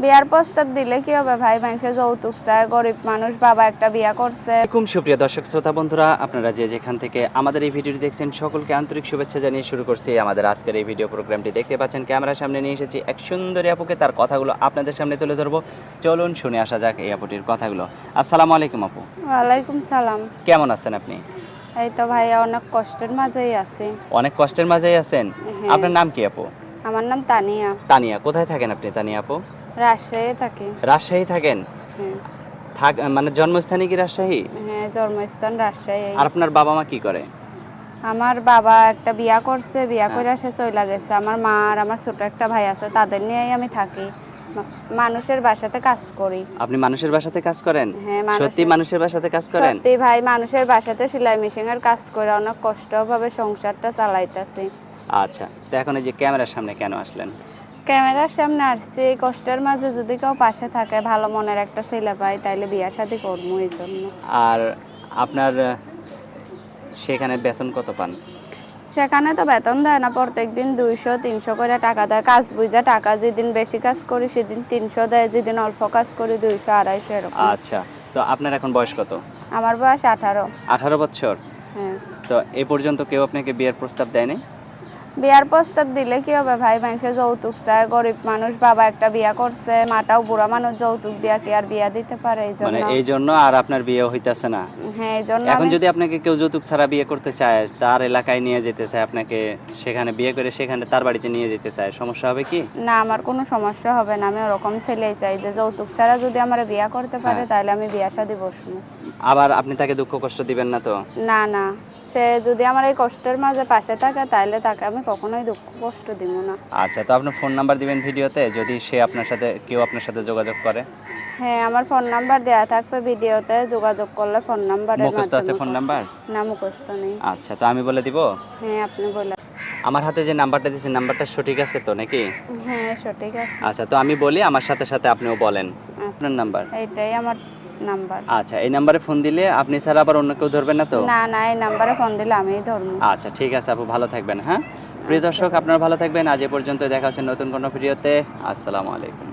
বিয়ার প্রস্তাব দিলে কি হবে? ভাই মানুষে যৌতুক চায় গরিব মানুষ বাবা একটা বিয়া করছে। আসসালামাইকুম সুপ্রিয় দর্শক শ্রোতা বন্ধুরা আপনারা যে যেখান থেকে আমাদের এই ভিডিওটি দেখছেন সকলকে আন্তরিক শুভেচ্ছা জানিয়ে শুরু করছি আমাদের আজকের এই ভিডিও প্রোগ্রামটি। দেখতে পাচ্ছেন ক্যামেরার সামনে নিয়ে এসেছি এক সুন্দরী আপুকে তার কথাগুলো আপনাদের সামনে তুলে ধরবো। চলুন শুনে আসা যাক এই আপুটির কথাগুলো। আসসালামু আলাইকুম আপু। ওয়ালাইকুম সালাম। কেমন আছেন আপনি? এই তো ভাইয়া অনেক কষ্টের মাঝেই আছি। অনেক কষ্টের মাঝেই আছেন? হ্যাঁ। আপনার নাম কি আপু? আমার নাম তানিয়া। তানিয়া কোথায় থাকেন আপনি তানিয়া আপু? রাজশাহী থাকি। রাজশাহী থাকেন? হ্যাঁ। থাক মানে জন্মস্থানে কি রাজশাহী? হ্যাঁ জন্মস্থান রাজশাহী। আর আপনার বাবা মা কি করে? আমার বাবা একটা বিয়া করছে বিয়া করে সে চলে গেছে। আমার মা আর আমার ছোট একটা ভাই আছে তাদের নিয়েই আমি থাকি। মানুষের বাসাতে কাজ করি। আপনি মানুষের বাসাতে কাজ করেন? হ্যাঁ, সত্যি মানুষের বাসাতে কাজ করেন? সত্যি ভাই মানুষের বাসাতে সেলাই মেশিনের কাজ করে অনেক কষ্টভাবে সংসারটা চালাইতেছি। আচ্ছা তো এখন এই যে ক্যামেরার সামনে কেন আসলেন? ক্যামেরার সামনে আসছি এই কষ্টের মাঝে যদি কেউ পাশে থাকে ভালো মনের একটা ছেলে পাই তাইলে বিয়া শাদি করব এই জন্য। আর আপনার সেখানে বেতন কত পান? সেখানে তো বেতন দেয় না প্রত্যেক দিন দুইশো তিনশো করে টাকা দেয়। কাজ বুঝে টাকা যেদিন বেশি কাজ করি সেদিন তিনশো দেয় যেদিন অল্প কাজ করি দুইশো আড়াইশো এরকম। আচ্ছা তো আপনার এখন বয়স কত? আমার বয়স আঠারো। আঠারো বছর। হ্যাঁ। তো এ পর্যন্ত কেউ আপনাকে বিয়ের প্রস্তাব দেয়নি? বিয়ার প্রস্তাব দিলে কি হবে? ভাই মানুষে যৌতুক চায় গরিব মানুষ বাবা একটা বিয়া করছে মাটাও বুড়া মানুষ যৌতুক দিয়া কি আর বিয়া দিতে পারে? এই মানে জন্য এই জন্য আর আপনার বিয়ে হইতাছে না। হ্যাঁ এই জন্য এখন যদি আপনাকে কেউ যৌতুক ছাড়া বিয়ে করতে চায় তার এলাকায় নিয়ে যেতে চায় আপনাকে সেখানে বিয়ে করে সেখানে তার বাড়িতে নিয়ে যেতে চায় সমস্যা হবে কি? না আমার কোনো সমস্যা হবে না। আমি ওরকম ছেলেই চাই যে যৌতুক ছাড়া যদি আমার বিয়া করতে পারে হ্যাঁ। তাহলে আমি বিয়া শাদি বসবো। আবার আপনি তাকে দুঃখ কষ্ট দিবেন না তো? না না। সে যদি আমার এই কষ্টের মাঝে পাশে থাকে তাহলে তাকে আমি কখনোই দুঃখ কষ্ট দিব না। আচ্ছা তো আপনার ফোন নাম্বার দিবেন ভিডিওতে যদি সে আপনার সাথে কেউ আপনার সাথে যোগাযোগ করে? হ্যাঁ আমার ফোন নাম্বার দেওয়া থাকবে ভিডিওতে যোগাযোগ করলে ফোন নাম্বারের মুখস্থ আছে ফোন নাম্বার? না মুখস্থ নেই। আচ্ছা তো আমি বলে দিব? হ্যাঁ আপনি বলে আমার হাতে যে নাম্বারটা দিয়েছি নাম্বারটা সঠিক আছে তো নাকি? হ্যাঁ সঠিক আছে। আচ্ছা তো আমি বলি আমার সাথে সাথে আপনিও বলেন। আপনার নাম্বার? এটাই আমার নাম্বার। আচ্ছা এই নাম্বারে ফোন দিলে আপনি স্যার আবার অন্য কেউ ধরবেন না তো? না না এই নাম্বারে ফোন দিলে আমিই ধরবো। আচ্ছা ঠিক আছে আপু ভালো থাকবেন হ্যাঁ? প্রিয় দর্শক আপনারা ভালো থাকবেন। আজ এ পর্যন্ত দেখা হচ্ছে নতুন কোনো ভিডিওতে। আসসালামু আলাইকুম।